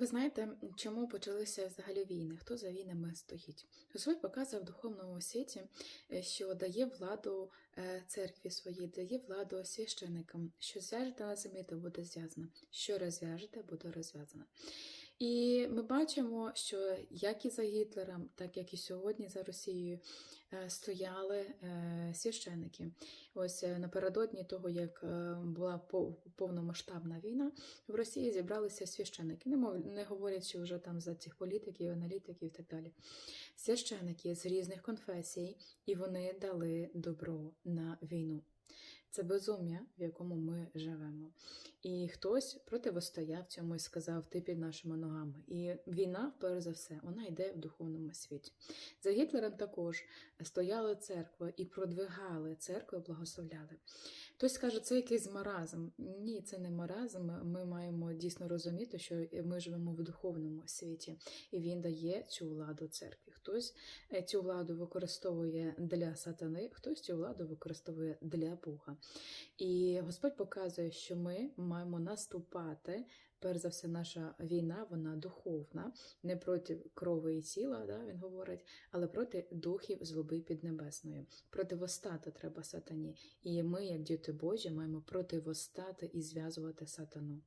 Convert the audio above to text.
Ви знаєте, чому почалися взагалі війни? Хто за війнами стоїть? Господь показує в духовному світі, е, що дає владу е, церкві своїй, дає владу священикам, що зв'яжете на землі, то буде зв'язано, що розв'яжете, буде розв'язано. І ми бачимо, що як і за Гітлером, так як і сьогодні за Росією е, стояли е, священики. Ось е, напередодні того, як була пов- повномасштабна війна, в Росії зібралися священики, не говорячи вже там за цих політиків, аналітиків і так далі. Священики з різних конфесій, і вони дали добро на війну. Це безум'я, в якому ми живемо. І хтось противостояв цьому і сказав: ти під нашими ногами. І війна, перш за все, вона йде в духовному світі. За Гітлером також стояли церкви і продвигали церкви, благословляли. Хтось скаже, це якийсь маразм. Ні, це не маразм. Ми маємо дійсно розуміти, що ми живемо в духовному світі, і він дає цю владу церкві. Хтось е, цю владу використовує для сатани, хтось цю владу використовує для Бога. І Господь показує, що ми маємо наступати. Перш за все, наша війна, вона духовна, не проти крови і тіла, да, він говорить, але проти духів злоби піднебесної. Противостати треба сатані. І ми, як діти Божі, маємо противостати і зв'язувати сатану.